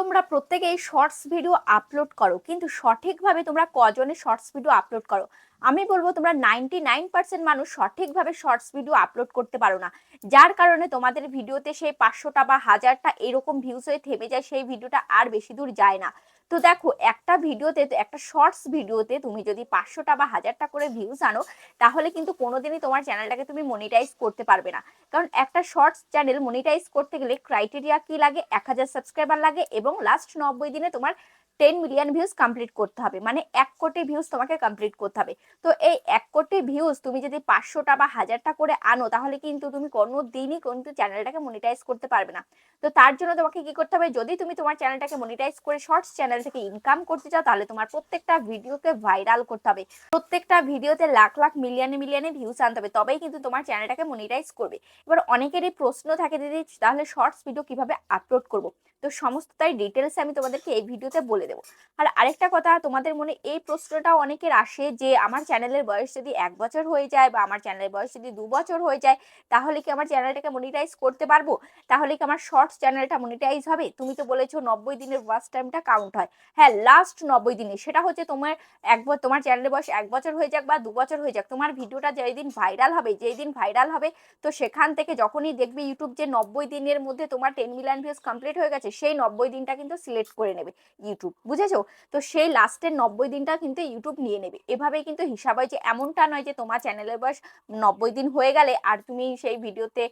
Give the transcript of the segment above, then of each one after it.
তোমরা প্রত্যেকেই shorts video upload করো। কিন্তু সঠিকভাবে তোমরা কজনে শর্টস ভিডিও আপলোড করো? আমি বলব তোমরা নাইনটি নাইন পার্সেন্ট মানুষ সঠিকভাবে শর্টস ভিডিও আপলোড করতে পারো না। যার কারণে তোমাদের ভিডিওতে সেই পাঁচশোটা বা হাজারটা এরকম ভিউজ হয়ে থেমে যায়, সেই ভিডিওটা আর বেশি দূর যায় না। তো দেখো, একটা ভিডিওতে একটা শর্টস ভিডিওতে তুমি যদি পাঁচশোটা বা হাজারটা করে ভিউজ আনো, তাহলে কিন্তু কোনোদিনই তোমার চ্যানেলটাকে তুমি মনিটাইজ করতে পারবে না। কারণ একটা শর্টস চ্যানেল মনিটাইজ করতে গেলে ক্রাইটেরিয়া কি লাগে? এক হাজার সাবস্ক্রাইবার লাগে এবং লাস্ট নব্বই দিনে তোমার টেন মিলিয়ন ভিউজ কমপ্লিট করতে হবে। মানে এক কোটি ভিউজ তোমাকে কমপ্লিট করতে হবে। তো এই এক কোটি ভিউজ তুমি যদি পাঁচশোটা বা হাজারটা করে আনো, তাহলে কিন্তু তুমি কোনো দিনই কিন্তু চ্যানেলটাকে মনিটাইজ করতে পারবে না। তো তার জন্য তোমাকে কি করতে হবে, যদি তুমি তোমার চ্যানেলটাকে মনিটাইজ করে শর্টস চ্যানেল থেকে ইনকাম করতে চাও, তাহলে তোমার প্রত্যেকটা ভিডিওকে ভাইরাল করতে হবে। প্রত্যেকটা ভিডিওতে লাখ লাখ মিলিয়নে মিলিয়নে ভিউজ আনতে হবে, তবেই কিন্তু তোমার চ্যানেলটাকে মনিটাইজ করবে। এবার অনেকেরই প্রশ্ন থাকে, দিদি, তাহলে শর্টস ভিডিও কীভাবে আপলোড করব? তো সমস্তটাই ডিটেলস আমি তোমাদেরকে এই ভিডিওতে বলে দেবো। আর আরেকটা কথা, তোমাদের মনে এই প্রশ্নটাও অনেকের আসে যে, আমার চ্যানেলের বয়স যদি এক বছর হয়ে যায় বা আমার চ্যানেলের বয়স যদি দু বছর হয়ে যায়, তাহলে কি আমার চ্যানেলটাকে মনিটাইজ করতে পারব? তাহলে কি আমার শর্টস চ্যানেলটা মনিটাইজ হবে? তুমি তো বলেছ নব্বই দিনের ওয়াচ টাইমটা কাউন্ট হয়। হ্যাঁ লাস্ট নব্বই দিনে। সেটা হচ্ছে তোমার এক তোমার চ্যানেলের বয়স এক বছর হয়ে যাক বা দু বছর হয়ে যাক, তোমার ভিডিওটা যেই দিন ভাইরাল হবে যেই দিন ভাইরাল হবে, তো সেখান থেকে যখনই দেখবে ইউটিউব যে নব্বই দিনের মধ্যে তোমার টেন মিলিয়ন ভিউজ কমপ্লিট হয়ে গেছে সেই নব্বই দিনটা কিন্তু সিলেক্ট করে নেবে ইউটিউব বুঝেছ? তো সেই লাস্টের নব্বই দিনটা কিন্তু ইউটিউব নিয়ে নেবে। এভাবেই কিন্তু হিসাব হয় যে এমনটা নয় যে তোমার চ্যানেলের বয়স নব্বই দিন হয়ে গেলে আর তুমি সেই ভিডিওতে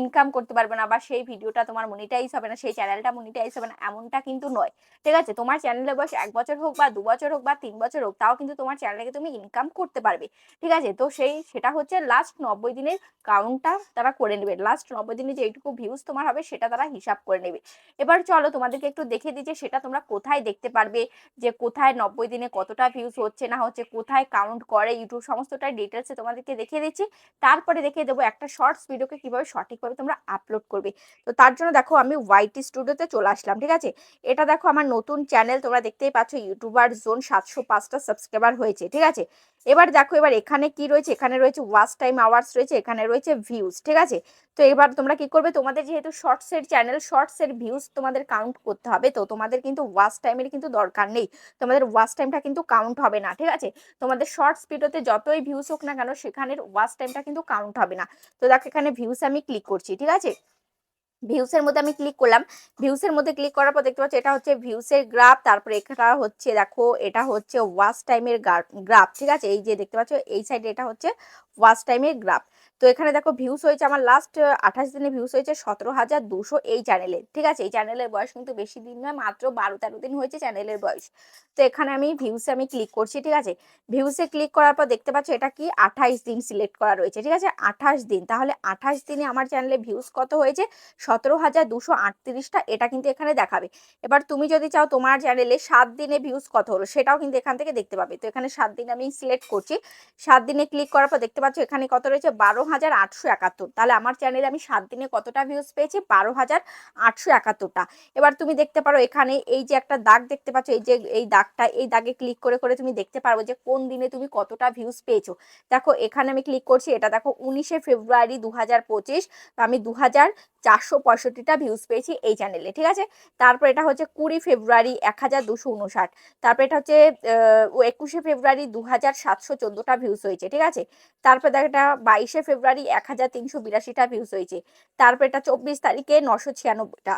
ইনকাম করতে পারবে না বা সেই ভিডিওটা তোমার মনিটাইজ হবে না, সেই চ্যানেলটা মনিটাইজ হবে না, এমনটা কিন্তু নয়। ঠিক আছে? তোমার চ্যানেলের বয়স এক বছর হোক বা দু বছর হোক বা তিন বছর হোক, তাও কিন্তু তোমার চ্যানেলকে তুমি ইনকাম করতে পারবে। ঠিক আছে? তো সেই, সেটা হচ্ছে লাস্ট নব্বই দিনের কাউন্টটা তারা করে নেবে। লাস্ট নব্বই দিনে যেটুকু ভিউজ তোমার হবে, সেটা তারা হিসাব করে নেবে। এবার চলো তোমাদেরকে একটু দেখে দিই যে সেটা তোমরা কোথায় দেখতে পারবে, যে কোথায় নব্বই দিনে কতটা ভিউজ হচ্ছে, না হচ্ছে কোথায় কাউন্ট করে ইউটিউব সমস্তটা ডিটেলসে তোমাদেরকে দেখিয়ে দিচ্ছি। তারপরে দেখিয়ে দেবো একটা শর্টস ভিডিওকে কীভাবে সঠিকভাবে তোমরা আপলোড করবে। তো তার জন্য দেখো আমি ওয়াইটি স্টুডিওতে চলে আসলাম, ঠিক আছে? এটা দেখো আমার নতুন চ্যানেল তোমরা দেখতেই পাচ্ছ ইউটিউবার জোন সাতশো পাঁচটা সাবস্ক্রাইবার হয়েছে, ঠিক আছে? এবার দেখো এবার এখানে কি রয়েছে? এখানে রয়েছে ওয়াচ টাইম আওয়ার্স রয়েছে, এখানে রয়েছে ভিউজ ঠিক আছে? তো এবার তোমরা কি করবে? তোমাদের যেহেতু শর্টসের চ্যানেল শর্টসের ভিউজ তোমাদের কাউন্ট করতে হবে, তো তোমাদের কিন্তু ওয়াচ টাইমের কিন্তু দরকার নেই। তোমাদের ওয়াচ টাইমটা কিন্তু কাউন্ট হবে না, ঠিক আছে? তোমাদের শর্টস ভিডিওতে যতই ভিউজ হোক না কেন, সেখানের ওয়াচ টাইমটা কিন্তু কাউন্ট হবে না। তো দেখো, এখানে ভিউজ আমি ক্লিক করছি, ঠিক আছে? ভিউসের মধ্যে আমি ক্লিক করলাম। ভিউসের মধ্যে ক্লিক করার পর দেখতে পাচ্ছি, এটা হচ্ছে ভিউসের গ্রাফ তারপরে এটা হচ্ছে দেখো, এটা হচ্ছে ওয়াচ টাইমের গ্রাফ ঠিক আছে? এই যে দেখতে পাচ্ছ, এই সাইডে এটা হচ্ছে ওয়াচ টাইমের গ্রাফ তো এখানে দেখো ভিউস হয়েছে আমার লাস্ট আঠাশ দিনে ভিউস হয়েছে সতেরো হাজার দুশো এই চ্যানেলে ঠিক আছে? এই চ্যানেলের বয়স কিন্তু বেশি দিন নয়, মাত্র বারো তেরো দিন হয়েছে চ্যানেলের বয়স। তো এখানে আমি ভিউসে আমি ক্লিক করছি, ঠিক আছে? ভিউসে ক্লিক করার পর দেখতে পাচ্ছ এটা কি? আঠাইশ দিন সিলেক্ট করা রয়েছে, ঠিক আছে? আঠাশ দিন, তাহলে আঠাশ দিনে আমার চ্যানেলে ভিউস কত হয়েছে? সতেরো হাজার দুশো আটত্রিশটা, এটা কিন্তু এখানে দেখাবে। এবার তুমি যদি চাও তোমার চ্যানেলে সাত দিনে ভিউস কত হলো, সেটাও কিন্তু এখান থেকে দেখতে পাবে। তো এখানে সাত দিন আমি সিলেক্ট করছি। সাত দিনে ক্লিক করার পর দেখতে পাচ্ছ এখানে কত রয়েছে? বারো হাজার আটশো একাত্তর। তাহলে আমার চ্যানেলে আমি সাত দিনে কতটা ভিউজ পেয়েছি? বারো হাজার আটশো একাত্তরটা। এবার তুমি দেখতে পারো এখানে এই যে একটা দাগ দেখতে পাচ্ছ, এই যে এই দাগটা, এই দাগে ক্লিক করে করে তুমি দেখতে পারব যে কোন দিনে তুমি কতটা ভিউজ পেয়েছ। দেখো, এখানে আমি ক্লিক করছি, এটা দেখো উনিশে ফেব্রুয়ারি দু হাজার পঁচিশ আমি দু হাজার চারশো পঁয়ষট্টিটা ভিউজ পেয়েছি এই চ্যানেলে ঠিক আছে? তারপর এটা হচ্ছে কুড়ি ফেব্রুয়ারি এক হাজার দুশো উনষাট, তারপর এটা হচ্ছে একুশে ফেব্রুয়ারি দু হাজার সাতশো চোদ্দোটা ভিউজ হয়েছে, ঠিক আছে? তারপর দেখ এটা বাইশে ফেব্রুয়ারি এক হাজার তিনশো বিরাশিটা ভিউজ হয়েছে। তারপর এটা চব্বিশ তারিখে নশো ছিয়ানব্বইটা।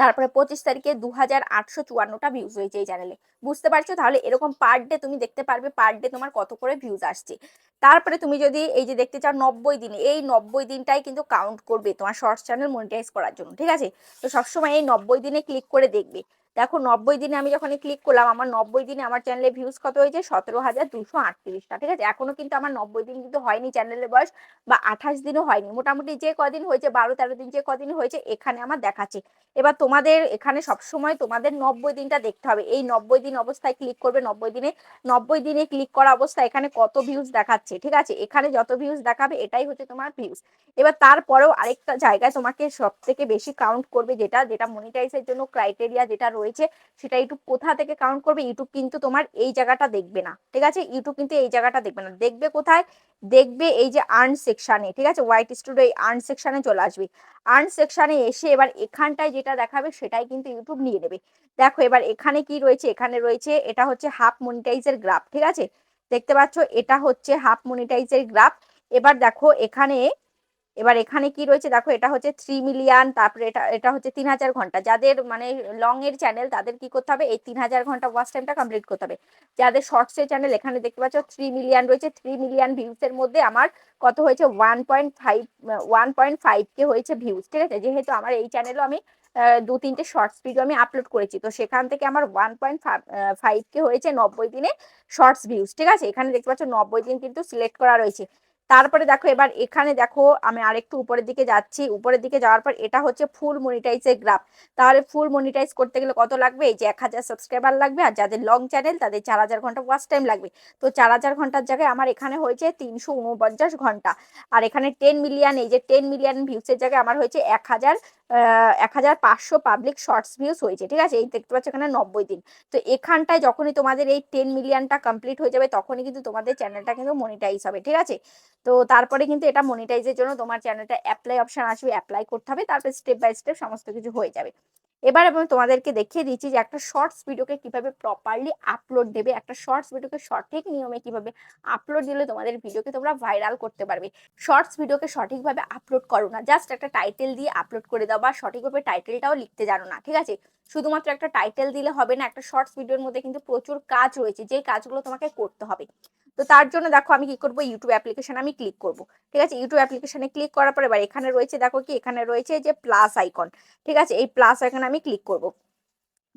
তারপরে পঁচিশ তারিখে দু হাজার আটশো চুয়ান্নটা ভিউজ হয়েছে এই চ্যানেলে বুঝতে পারছ? তাহলে এরকম পার ডে তুমি দেখতে পারবে পার ডে তোমার কত করে ভিউজ আসছে। তারপরে তুমি যদি এই যে দেখতে চাও নব্বই দিনে, এই নব্বই দিনটাই কিন্তু কাউন্ট করবে তোমার শর্টস চ্যানেল মনিটাইজ করার জন্য, ঠিক আছে? তো সবসময় এই নব্বই দিনে ক্লিক করে দেখবে। দেখো নব্বই দিনে আমি যখন ক্লিক করলাম, আমার নব্বই দিনে আমার চ্যানেলে ভিউজ কত হয়েছে? সতেরো হাজার দুশো আটত্রিশটা, ঠিক আছে? এখনও কিন্তু আমার নব্বই দিন কিন্তু হয়নি চ্যানেলের বয়স বা আঠাশ দিনও হয়নি। মোটামুটি যে কদিন হয়েছে, বারো তেরো দিন যে কদিন হয়েছে, এখানে আমার দেখাচ্ছে। এবার তোমাদের এখানে সবসময় তোমাদের নব্বই দিনটা দেখতে হবে। এই নব্বই দিন অবস্থায় ক্লিক করবে নব্বই দিনে। নব্বই দিনে ক্লিক করা অবস্থায় এখানে কত ভিউজ দেখাচ্ছে, ঠিক আছে? এখানে যত ভিউজ দেখাবে, এটাই হচ্ছে তোমার ভিউজ এবার তারপরেও আরেকটা জায়গায় তোমাকে সব থেকে বেশি কাউন্ট করবে যেটা যেটা মনিটাইজের জন্য ক্রাইটেরিয়া যেটা রয়েছে রয়েছে সেটা ইউটিউব কোথা থেকে কাউন্ট করবে ইউটিউব কিন্তু তোমার এই জায়গাটা দেখবে না, ঠিক আছে? ইউটিউব কিন্তু এই জায়গাটা দেখবে না, দেখবে কোথায়? দেখবে এই যে আর্ন সেকশানে ঠিক আছে? হোয়াইট স্টুডিও এই আর্ন সেকশানে চলে আসবে আর্ন সেকশানে এসে এবার এখানটায় যেটা দেখাবে, সেটাই কিন্তু ইউটিউব নিয়ে নেবে, দেখো এবার এখানে কি রয়েছে, এখানে রয়েছে, এটা হচ্ছে হাফ মনিটাইজের গ্রাফ ঠিক আছে? দেখতে পাচ্ছ, এটা হচ্ছে হাফ মনিটাইজের গ্রাফ এবার দেখো এখানে এবার এখানে কি রয়েছে? দেখো, এটা হচ্ছে থ্রি মিলিয়ন তারপরে এটা এটা হচ্ছে তিন হাজার ঘণ্টা। যাদের মানে লং এর চ্যানেল তাদের কি করতে হবে? এই তিন হাজার ঘণ্টা ওয়াচ টাইমটা কমপ্লিট করতে হবে। যাদের শর্টস এর চ্যানেল এখানে দেখতে পাচ্ছ থ্রি মিলিয়ন রয়েছে। থ্রি মিলিয়ন ভিউজ এর মধ্যে আমার কত হয়েছে? One point five one point five K হয়েছে ভিউজ ঠিক আছে? যেহেতু আমার এই চ্যানেলও আমি দু তিনটে শর্টস ভিডিও আমি আপলোড করেছি, তো সেখান থেকে আমার ওয়ান পয়েন্ট ফাইভ কে হয়েছে নব্বই দিনে শর্টস ভিউজ ঠিক আছে? এখানে দেখতে পাচ্ছ নব্বই দিন কিন্তু সিলেক্ট করা রয়েছে। তারপরে দেখো, এবার এখানে দেখো, আমি আরেকটু উপরের দিকে যাচ্ছি। উপরের দিকে যাওয়ার পর এটা হচ্ছে ফুল মনিটাইজের গ্রাফ। তাহলে ফুল মনিটাইজ করতে গেলে কত লাগবে? এই যে এক হাজার সাবস্ক্রাইবার লাগবে আর যাদের লং চ্যানেল তাদের চার হাজার ঘণ্টা ওয়াচ টাইম লাগবে। তো চার হাজার ঘণ্টার জায়গায় আমার এখানে হয়েছে তিনশো উনপঞ্চাশ ঘণ্টা। আর এখানে টেন মিলিয়ন এই যে টেন মিলিয়ন ভিউসের জায়গায় আমার হয়েছে এক হাজার এক হাজার পাঁচশো পাবলিক শর্টস ভিউস হয়েছে, ঠিক আছে? এই দেখতে পাচ্ছ এখানে নব্বই দিন। তো এখানটায় যখনই তোমাদের এই টেন মিলিয়নটা কমপ্লিট হয়ে যাবে, তখনই কিন্তু তোমাদের চ্যানেলটা কিন্তু মনিটাইজ হবে, ঠিক আছে? তো তারপরে কিন্তু এটা মনিটাইজের জন্য তোমার চ্যানেলটা অ্যাপ্লাই অপশান আসবে অ্যাপ্লাই করতে হবে, তারপরে স্টেপ বাই স্টেপ সমস্ত কিছু হয়ে যাবে। এবার আমি তোমাদেরকে দেখিয়ে দিচ্ছি যে একটা শর্টস ভিডিওকে কীভাবে প্রপারলি আপলোড দেবে, একটা শর্টস ভিডিওকে সঠিক নিয়মে কীভাবে আপলোড দিলে তোমাদের ভিডিওকে তোমরা ভাইরাল করতে পারবে। শর্টস ভিডিওকে সঠিকভাবে আপলোড করো না জাস্ট একটা টাইটেল দিয়ে আপলোড করে দাও বা সঠিকভাবে টাইটেলটাও লিখতে জানো না, ঠিক আছে? শুধুমাত্র একটা টাইটেল দিলে হবে না, একটা শর্টস ভিডিওর মধ্যে কিন্তু প্রচুর কাজ রয়েছে যে কাজগুলো তোমাকে করতে হবে। তো তার জন্য দেখো আমি কি করব? ইউটিউব অ্যাপ্লিকেশন আমি ক্লিক করব। ঠিক আছে? ইউটিউব অ্যাপ্লিকেশনে ক্লিক করার পর এবার এখানে রয়েছে দেখো কি? এখানে রয়েছে যে প্লাস আইকন ঠিক আছে? এই প্লাস আইকনে আমি ক্লিক করব।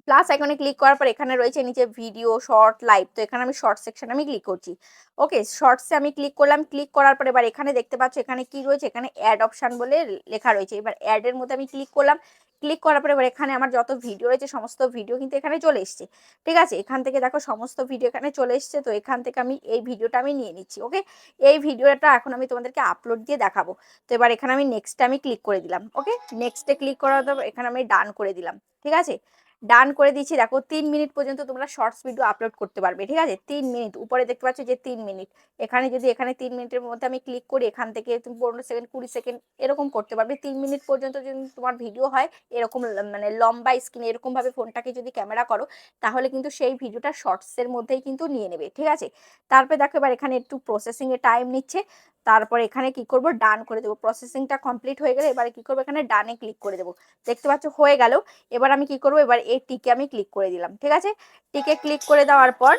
প্লাস আইকনে ক্লিক করার পর এখানে রয়েছে নিচে ভিডিও শর্ট লাইভ তো এখানে আমি শর্ট সেকশন আমি ক্লিক করছি। ওকে শর্টসে আমি ক্লিক করলাম। ক্লিক করার পর এবার এখানে দেখতে পাচ্ছ এখানে কি রয়েছে? এখানে অ্যাড অপশন বলে লেখা রয়েছে। এবার অ্যাডের মধ্যে আমি ক্লিক করলাম। ক্লিক করার পরে, এবার এখানে আমার যত ভিডিও রয়েছে, সমস্ত ভিডিও কিন্তু এখানে চলে এসছে। ঠিক আছে? এখান থেকে দেখো সমস্ত ভিডিও এখানে চলে এসছে, তো এখান থেকে আমি এই ভিডিওটা আমি নিয়ে নিচ্ছি ওকে এই ভিডিওটা এখন আমি তোমাদেরকে আপলোড দিয়ে দেখাবো। তো এবার এখানে আমি নেক্সটে আমি ক্লিক করে দিলাম ওকে নেক্সটে ক্লিক করার এখানে আমি ডান করে দিলাম, ঠিক আছে? ডান করে দিচ্ছি। দেখো, তিন মিনিট পর্যন্ত তোমরা শর্টস ভিডিও আপলোড করতে পারবে, ঠিক আছে? তিন মিনিট, উপরে দেখতে পাচ্ছ যে তিন মিনিট। এখানে যদি এখানে তিন মিনিটের মধ্যে আমি ক্লিক করি, এখান থেকে তুমি পনেরো সেকেন্ড কুড়ি সেকেন্ড এরকম করতে পারবে। তিন মিনিট পর্যন্ত যদি তোমার ভিডিও হয়, এরকম মানে লম্বা স্ক্রিন এরকমভাবে ফোনটাকে যদি ক্যামেরা করো, তাহলে কিন্তু সেই ভিডিওটা শর্টসের মধ্যেই কিন্তু নিয়ে নেবে, ঠিক আছে? তারপরে দেখো, এবার এখানে একটু প্রসেসিংয়ে টাইম নিচ্ছে। তারপর এখানে কি করব? ডান করে দেবো। প্রসেসিংটা কমপ্লিট হয়ে গেলে এবারে কি করব? এখানে ডানে ক্লিক করে দেবো। দেখতে পাচ্ছ, হয়ে গেল। এবার আমি কি করব? এবার এই টিকে আমি ক্লিক করে দিলাম ঠিক আছে? টিকে ক্লিক করে দেওয়ার পর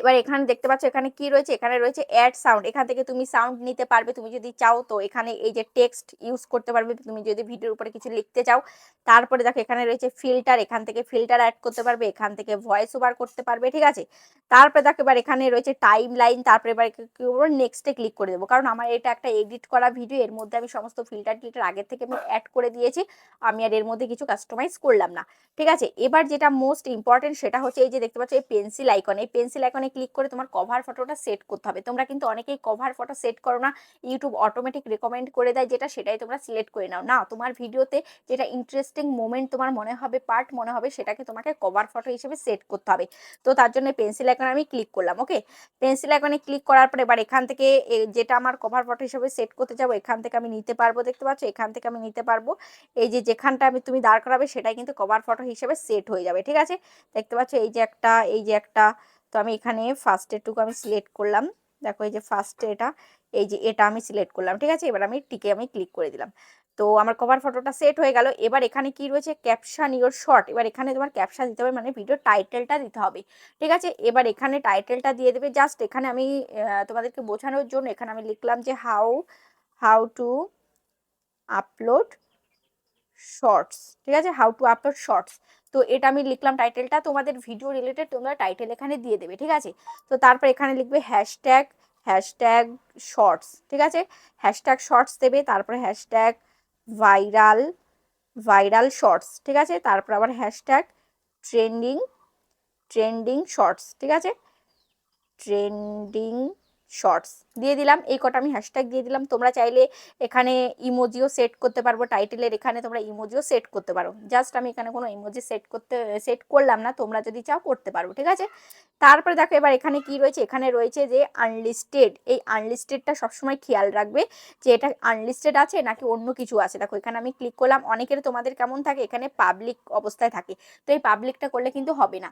এবার এখানে দেখতে পাচ্ছ, এখানে কি রয়েছে? এখানে রয়েছে অ্যাড সাউন্ড এখান থেকে তুমি সাউন্ড নিতে পারবে, তুমি যদি চাও তো এখানে এই যে টেক্সট ইউজ করতে পারবে। তুমি যদি ভিডিওর উপরে কিছু লিখতে চাও, তারপরে দেখো এখানে রয়েছে ফিল্টার এখান থেকে ফিল্টার অ্যাড করতে পারবে, এখান থেকে ভয়েস ওভার করতে পারবে, ঠিক আছে? তারপরে দেখো এবার এখানে রয়েছে টাইম লাইন তারপরে এবার কি করব? নেক্সটে ক্লিক করে দেবো। কারণ আমার এটা একটা এডিট করা ভিডিও এর মধ্যে আমি সমস্ত ফিল্টার টিল্টার আগের থেকে আমি অ্যাড করে দিয়েছি, আমি আর এর মধ্যে কিছু কাস্টমাইজ করলাম না। ঠিক আছে? এবার যেটা মোস্ট ইম্পর্টেন্ট সেটা হচ্ছে এই যে দেখতে পাচ্ছ, এই পেন্সিল আইকন এই পেন্সিল আইকনে ক্লিক করে তোমার কভার ফটোটা সেট করতে হবে। তোমরা কিন্তু অনেকেই কভার ফটো সেট করো না ইউটিউব অটোমেটিক রেকমেন্ড করে দেয় যেটা সেটাই তোমরা সিলেক্ট করে নাও। না, তোমার ভিডিওতে যেটা ইন্টারেস্টিং মোমেন্ট তোমার মনে হবে পার্ট মনে হবে, সেটাকে তোমাকে কভার ফটো হিসেবে সেট করতে হবে। তো তার জন্য পেন্সিল আইকনে আমি ক্লিক করলাম ওকে পেন্সিল আইকনে ক্লিক করার পরে এবার এখান থেকে যেটা আমার কভার ফটো হিসেবে সেট করতে যাব, এখান থেকে আমি নিতে পারব, দেখতে পাচ্ছ? এখান থেকে আমি নিতে পারব। এই যে যেখানটা আমি, তুমি দাঁড় করাবে, সেটাই কিন্তু কভার ফটো হিসেবে সেট হয়ে যাবে, ঠিক আছে? দেখতে পাচ্ছ? এই যে একটা, এই যে একটা তো আমি এখানে ফার্স্টেরটুকু আমি সিলেক্ট করলাম। দেখো এই যে ফার্স্টে এটা, এই যে এটা আমি সিলেক্ট করলাম, ঠিক আছে? এবার আমি টিকে আমি ক্লিক করে দিলাম। তো আমার কভার ফটোটা সেট হয়ে গেল। এবার এখানে কি রয়েছে? ক্যাপশন ইওর শর্ট এবার এখানে তোমার ক্যাপশন দিতে হবে মানে ভিডিও টাইটেলটা দিতে হবে। ঠিক আছে? এবার এখানে টাইটেলটা দিয়ে দেবে। জাস্ট এখানে আমি তোমাদেরকে বোঝানোর জন্য এখানে আমি লিখলাম যে how how to upload shorts ঠিক আছে? হাউ টু আপলোড শর্টস তো এটা আমি লিখলাম টাইটেলটা তোমাদের ভিডিও রিলেটেড তোমরা টাইটেল এখানে দিয়ে দেবে, ঠিক আছে? তো তারপর এখানে লিখবে হ্যাশট্যাগ হ্যাশট্যাগ শর্টস ঠিক আছে? হ্যাশট্যাগ শর্টস দেবে, তারপরে হ্যাশট্যাগ ভাইরাল ভাইরাল শর্টস ঠিক আছে? তারপর আবার হ্যাশট্যাগ ট্রেন্ডিং ট্রেন্ডিং শর্টস ঠিক আছে? ট্রেন্ডিং শর্টস দিয়ে দিলাম, এই কটা আমি হ্যাশট্যাগ দিয়ে দিলাম। তোমরা চাইলে এখানে ইমোজিও সেট করতে পারব টাইটেলের এখানে তোমরা ইমোজিও সেট করতে পারো। জাস্ট আমি এখানে কোনো ইমোজি সেট করতে সেট করলাম না, তোমরা যদি চাও করতে পারব ঠিক আছে? তারপরে দেখো এবার এখানে কি রয়েছে? এখানে রয়েছে যে আনলিস্টেড এই আনলিস্টেডটা সবসময় খেয়াল রাখবে যে এটা আনলিস্টেড আছে নাকি অন্য কিছু আছে। দেখো, এখানে আমি ক্লিক করলাম, অনেকের তোমাদের কেমন থাকে? এখানে পাবলিক অবস্থায় থাকে। তো এই পাবলিকটা করলে কিন্তু হবে না।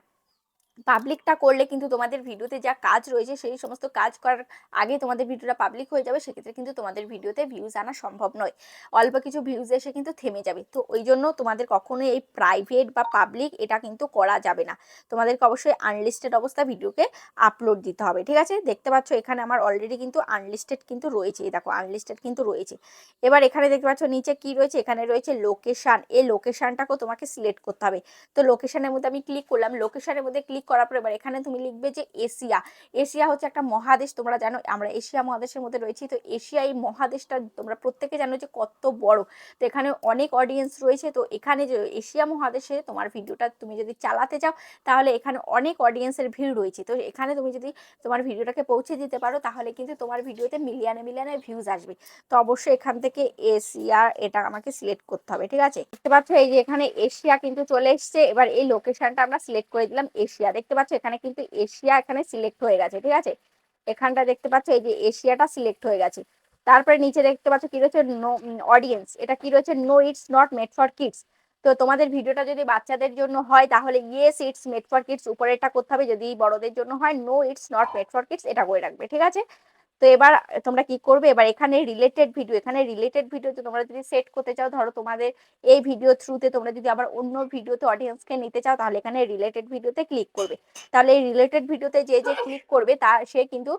পাবলিকটা করলে কিন্তু তোমাদের ভিডিওতে যা কাজ রয়েছে, সেই সমস্ত কাজ করার আগে তোমাদের ভিডিওটা পাবলিক হয়ে যাবে। সেক্ষেত্রে কিন্তু তোমাদের ভিডিওতে ভিউজ আনা সম্ভব নয়। অল্প কিছু ভিউজ এসে কিন্তু থেমে যাবে। তো ওই জন্য তোমাদের কখনোই এই প্রাইভেট বা পাবলিক এটা কিন্তু করা যাবে না। তোমাদেরকে অবশ্যই আনলিস্টেড অবস্থা ভিডিওকে আপলোড দিতে হবে, ঠিক আছে? দেখতে পাচ্ছ এখানে আমার অলরেডি কিন্তু আনলিস্টেড কিন্তু রয়েছে। দেখো আনলিস্টেড কিন্তু রয়েছে। এবার এখানে দেখতে পাচ্ছ নিচে কি রয়েছে? এখানে রয়েছে লোকেশান এই লোকেশানটাকেও তোমাকে সিলেক্ট করতে হবে। তো লোকেশানের মধ্যে আমি ক্লিক করলাম। লোকেশানের মধ্যে ক্লিক করার পর এবার এখানে তুমি লিখবে যে এশিয়া। এশিয়া হচ্ছে একটা মহাদেশ, তোমরা জানো আমরা এশিয়া মহাদেশের মধ্যে রয়েছি। তো এশিয়া এই মহাদেশটা তোমরা প্রত্যেকে জানো যে কত বড়। তো এখানে অনেক অডিয়েন্স রয়েছে। তো এখানে যে এশিয়া মহাদেশে তোমার ভিডিওটা তুমি যদি চালাতে চাও, তাহলে এখানে অনেক অডিয়েন্সের ভিড় রয়েছে। তো এখানে তুমি যদি তোমার ভিডিওটাকে পৌঁছে দিতে পারো, তাহলে কিন্তু তোমার ভিডিওতে মিলিয়নে মিলিয়নে ভিউজ আসবে। তো অবশ্যই এখান থেকে এশিয়া এটা আমাকে সিলেক্ট করতে হবে, ঠিক আছে? দেখতে পাচ্ছ এই যে এখানে এশিয়া কিন্তু চলে এসছে। এবার এই লোকেশনটা আমরা সিলেক্ট করে দিলাম এশিয়া দেখতে পাচ্ছ, এখানে কিন্তু এশিয়া এখানে সিলেক্ট হয়ে গেছে, ঠিক আছে? এখানটা দেখতে পাচ্ছ, এই যে এশিয়াটা সিলেক্ট হয়ে গেছে। তারপরে নিচে দেখতে পাচ্ছ কি রয়েছে নো অডিয়েন্স এটা কি রয়েছে no it's not made for kids তো তোমাদের ভিডিওটা যদি বাচ্চাদের জন্য হয়, তাহলে yes it's made for kids উপরেরটা করতে হবে, যদি বড়দের জন্য হয় no it's not made for kids এটা করে রাখবে, ঠিক আছে? তো এবার তোমরা কি করবে? এবার এখানে রিলেটেড ভিডিও এখানে রিলেটেড ভিডিও তোমরা যদি সেট করতে চাও, ধরো তোমাদের এই ভিডিও থ্রুতে তোমরা যদি আবার অন্য ভিডিওতে অডিয়েন্সকে নিতে চাও, তাহলে এখানে রিলেটেড ভিডিওতে ক্লিক করবে। তাহলে এই রিলেটেড ভিডিওতে যে যে ক্লিক করবে, তা সে কিন্তু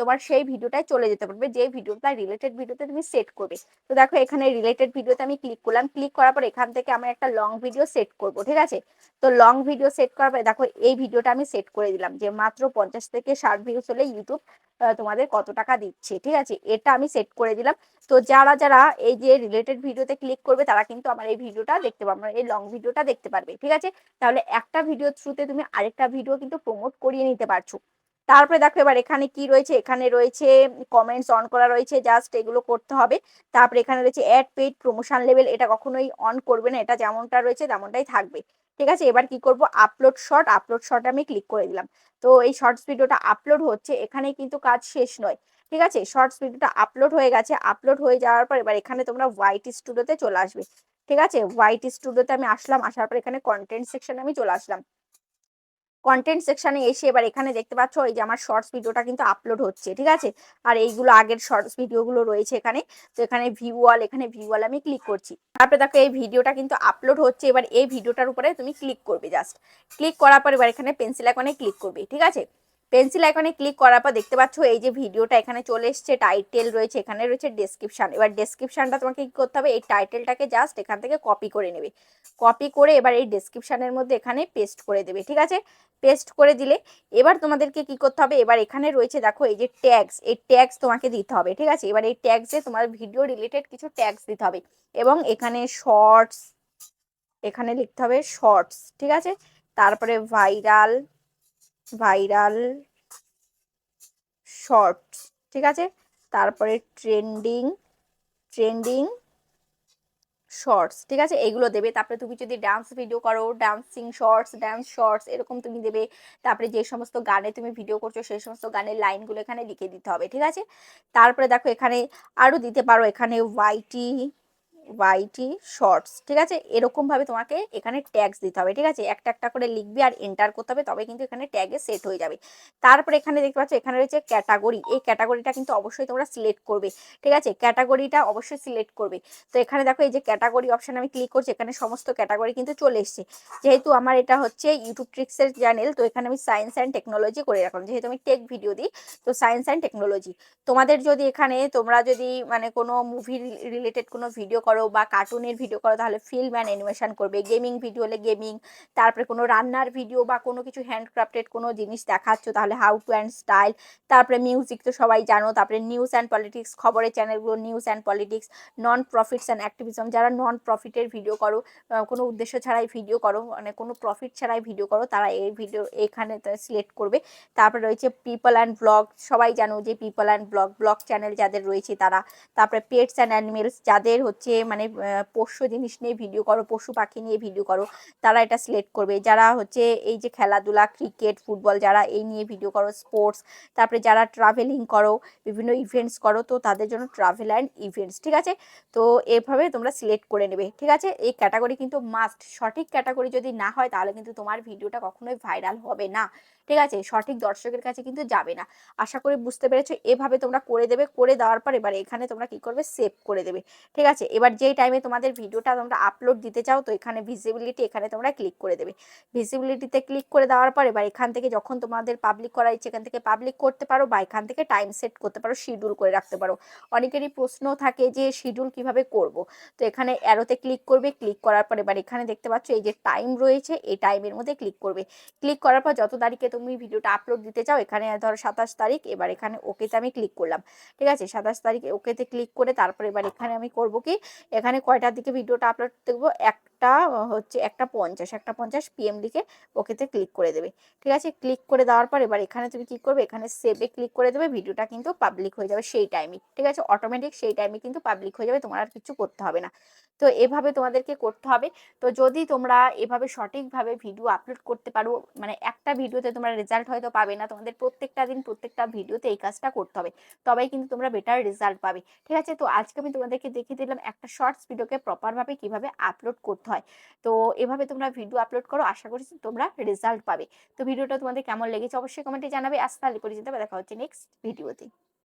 তোমার সেই ভিডিওটায় চলে যেতে পারবে, যে ভিডিওটা রিলেটেড ভিডিওতে তুমি সেট করবে। তো দেখো এখানে রিলেটেড ভিডিওতে আমি ক্লিক করলাম। ক্লিক করার পর এখান থেকে আমি একটা লং ভিডিও সেট করব, ঠিক আছে? তো লং ভিডিও সেট করার পর, দেখো এই ভিডিওটা আমি সেট করে দিলাম যে মাত্র পঞ্চাশ থেকে ষাট ভিউজ হলে ইউটিউব তোমাদের কত টাকা দিচ্ছে, ঠিক আছে? এটা আমি সেট করে দিলাম। তো যারা যারা এই যে রিলেটেড ভিডিওতে ক্লিক করবে, তারা কিন্তু আমার এই ভিডিওটা দেখতে পারবে এই লং ভিডিওটা দেখতে পারবে, ঠিক আছে? তাহলে একটা ভিডিও থ্রুতে তুমি আরেকটা ভিডিও কিন্তু প্রমোট করিয়ে নিতে পারছ। তারপরে দেখো এবার এখানে কি রয়েছে? এখানে রয়েছে কমেন্টস অন করা রয়েছে জাস্ট এগুলো করতে হবে। তারপরে এখানে রয়েছে অ্যাড পেড প্রমোশন লেভেল এটা কখনোই অন করবে না, এটা যেমনটা রয়েছে তেমনটাই থাকবে। ঠিক আছে? এবার কি করব? আপলোড শর্ট আপলোড শর্ট আমি ক্লিক করে দিলাম। তো এই শর্টস ভিডিওটা আপলোড হচ্ছে এখানে কিন্তু কাজ শেষ নয়। ঠিক আছে? শর্টস ভিডিওটা আপলোড হয়ে গেছে। আপলোড হয়ে যাওয়ার পর এবার এখানে তোমরা হোয়াইট স্টুডিওতে চলে আসবে। ঠিক আছে? হোয়াইট স্টুডিওতে আমি আসলাম, আসার পর এখানে কন্টেন্ট সেকশন আমি চলে আসলাম। কন্টেন্ট সেকশনে এসে এবার এখানে দেখতে পাচ্ছ, এই যে আমার শর্টস ভিডিওটা কিন্তু আপলোড হচ্ছে, ঠিক আছে? আর এইগুলো আগের শর্টস ভিডিওগুলো রয়েছে এখানে, তো এখানে ভিউয়াল এখানে ভিউয়াল আমি ক্লিক করছি। তারপরে দেখো এই ভিডিওটা কিন্তু আপলোড হচ্ছে, এবার এই ভিডিওটার উপরে তুমি ক্লিক করবে জাস্ট ক্লিক করার পর এবার এখানে পেন্সিল আইকনে ক্লিক করবে, ঠিক আছে? পেন্সিল আইকনে ক্লিক করার পর দেখতে পাচ্ছ এই যে ভিডিওটা এখানে চলে এসছে টাইটেল রয়েছে, এখানে রয়েছে ডেসক্রিপশন এবার ডেসক্রিপশনটা তোমাকে কী করতে হবে? এই টাইটেলটাকে জাস্ট এখান থেকে কপি করে নেবে। কপি করে এবার এই ডেসক্রিপশানের মধ্যে এখানে পেস্ট করে দেবে, ঠিক আছে? পেস্ট করে দিলে এবার তোমাদেরকে কি করতে হবে? এবার এখানে রয়েছে দেখো এই যে ট্যাগস এই ট্যাগস তোমাকে দিতে হবে, ঠিক আছে? এবার এই ট্যাগসে তোমার ভিডিও রিলেটেড কিছু ট্যাগস দিতে হবে এবং এখানে শর্টস এখানে লিখতে হবে শর্টস ঠিক আছে? তারপরে ভাইরাল ভাইরাল শর্টস, ঠিক আছে? তারপরে ট্রেন্ডিং ট্রেন্ডিং শর্টস, ঠিক আছে? এগুলো দেবে। তারপরে তুমি যদি ডান্স ভিডিও করো ডান্সিং শর্টস ডান্স শর্টস এরকম তুমি দেবে। তারপরে যে সমস্ত গানে তুমি ভিডিও করছ, সেই সমস্ত গানের লাইনগুলো এখানে লিখে দিতে হবে, ঠিক আছে? তারপরে দেখো এখানে আরও দিতে পারো, এখানে ওয়াইটি ওয়াইটি শর্টস ঠিক আছে? এরকমভাবে তোমাকে এখানে ট্যাগস দিতে হবে, ঠিক আছে? একটা একটা করে লিখবি আর এন্টার করতে হবে, তবে কিন্তু এখানে ট্যাগে সেট হয়ে যাবে। তারপরে এখানে দেখতে পাচ্ছ, এখানে রয়েছে ক্যাটাগরি এই ক্যাটাগরিটা কিন্তু অবশ্যই তোমরা সিলেক্ট করবে, ঠিক আছে? ক্যাটাগরিটা অবশ্যই সিলেক্ট করবে। তো এখানে দেখো, এই যে ক্যাটাগরি অপশান আমি ক্লিক করছি, এখানে সমস্ত ক্যাটাগরি কিন্তু চলে এসছে। যেহেতু আমার এটা হচ্ছে ইউটিউব ট্রিক্সের চ্যানেল তো এখানে আমি সায়েন্স অ্যান্ড টেকনোলজি করে রাখলাম। যেহেতু আমি টেক ভিডিও দিই, তো সায়েন্স অ্যান্ড টেকনোলজি তোমাদের যদি এখানে তোমরা যদি মানে কোনো মুভি রিলেটেড কোনো ভিডিও করো বা কার্টুনের ভিডিও করো, তাহলে ফিল্ম অ্যান্ড অ্যানিমেশন করবে। গেমিং ভিডিও হলে গেমিং তারপরে কোনো রান্নার ভিডিও বা কোনো কিছু হ্যান্ডক্রাফটেড কোনো জিনিস দেখাচ্ছ, তাহলে হাউ টু অ্যান্ড স্টাইল তারপরে মিউজিক তো সবাই জানো, তারপরে নিউজ অ্যান্ড পলিটিক্স খবরের চ্যানেলগুলো news and politics non profits and activism যারা নন প্রফিটের ভিডিও করো কোনো উদ্দেশ্য ছাড়াই ভিডিও করো মানে কোনো প্রফিট ছাড়াই ভিডিও করো, তারা এই ভিডিও এখানে সিলেক্ট করবে। তারপরে রয়েছে পিপল অ্যান্ড ব্লগ সবাই জানো যে people and blog blog channel যাদের রয়েছে তারা। তারপরে পেটস অ্যান্ড অ্যানিমেলস যাদের হচ্ছে মানে পোষ্য জিনিস নিয়ে ভিডিও করো, পশু পাখি নিয়ে ভিডিও করো, তারা এটা সিলেক্ট করবে। যারা হচ্ছে এই যে খেলাধুলা ক্রিকেট ফুটবল যারা এই নিয়ে ভিডিও করো স্পোর্টস তারপরে যারা ট্রাভেলিং করো, বিভিন্ন ইভেন্টস করো, তো তাদের জন্য ট্রাভেল অ্যান্ড ইভেন্টস ঠিক আছে? তো এভাবে তোমরা সিলেক্ট করে নেবে, ঠিক আছে? এই ক্যাটাগরি কিন্তু মাস্ট সঠিক ক্যাটাগরি যদি না হয়, তাহলে কিন্তু তোমার ভিডিওটা কখনোই ভাইরাল হবে না, ঠিক আছে? সঠিক দর্শকের কাছে কিন্তু যাবে না। আশা করি বুঝতে পেরেছ? এভাবে তোমরা করে দেবে, করে দেওয়ার পর এবার এখানে তোমরা কি করবে? সেভ করে দেবে, ঠিক আছে? এবার যেই টাইমে তোমাদের ভিডিওটা তোমরা আপলোড দিতে চাও, তো এখানে ভিজিবিলিটি এখানে তোমরা ক্লিক করে দেবে। ভিজিবিলিটিতে ক্লিক করে দেওয়ার পর এবার এখান থেকে যখন তোমাদের পাবলিক করা ইচ্ছে এখান থেকে পাবলিক করতে পারো বা এখান থেকে টাইম সেট করতে পারো শিডিউল করে রাখতে পারো। অনেকেরই প্রশ্ন থাকে যে শিডিউল কীভাবে করব? তো এখানে অ্যারোতে ক্লিক করবে ক্লিক করার পর এবার এখানে দেখতে পাচ্ছ এই যে টাইম রয়েছে, এই টাইমের মধ্যে ক্লিক করবে। ক্লিক করার পর যত তারিখে তুমি ভিডিওটা আপলোড দিতে চাও, এখানে ধরো সাতাশ তারিখ, এবার এখানে ওকেতে আমি ক্লিক করলাম। ঠিক আছে? সাতাশ তারিখ ওকেতে ক্লিক করে তারপর এবার এখানে আমি করব কি? এখানে কয়টার দিকে ভিডিওটা আপলোড দেবো একটা হচ্ছে একটা পঞ্চাশ একটা পঞ্চাশ পিএম লিখে ওকেতে ক্লিক করে দেবে। ঠিক আছে? ক্লিক করে দেওয়ার পর এবার এখানে তুমি কি করবে? এখানে সেভে ক্লিক করে দেবে, ভিডিওটা কিন্তু পাবলিক হয়ে যাবে সেই টাইমে ঠিক আছে? অটোমেটিক সেই টাইমে কিন্তু পাবলিক হয়ে যাবে, তোমার আর কিছু করতে হবে না। তো এভাবে তোমাদেরকে করতে হবে। তো যদি তোমরা এভাবে সঠিকভাবে ভিডিও আপলোড করতে পারো মানে একটা ভিডিওতে তোমরা রেজাল্ট হয়তো পাবে না, তোমাদের প্রত্যেকটা দিন প্রত্যেকটা ভিডিওতে এই কাজটা করতে হবে। তবেই কিন্তু তোমরা বেটার রেজাল্ট পাবে। ঠিক আছে? তো আজকে আমি তোমাদেরকে দেখিয়ে দিলাম একটা শর্টস ভিডিওকে প্রপারভাবে কীভাবে আপলোড করতে হয়। তো এভাবে তোমরা ভিডিও আপলোড করো, আশা করছি তোমরা রেজাল্ট পাবে। তো ভিডিওটা তোমাদের কেমন লেগেছে অবশ্যই কমেন্টে জানাবে। আজ তাহলে পরিচিত দেখা হচ্ছে নেক্সট ভিডিওতে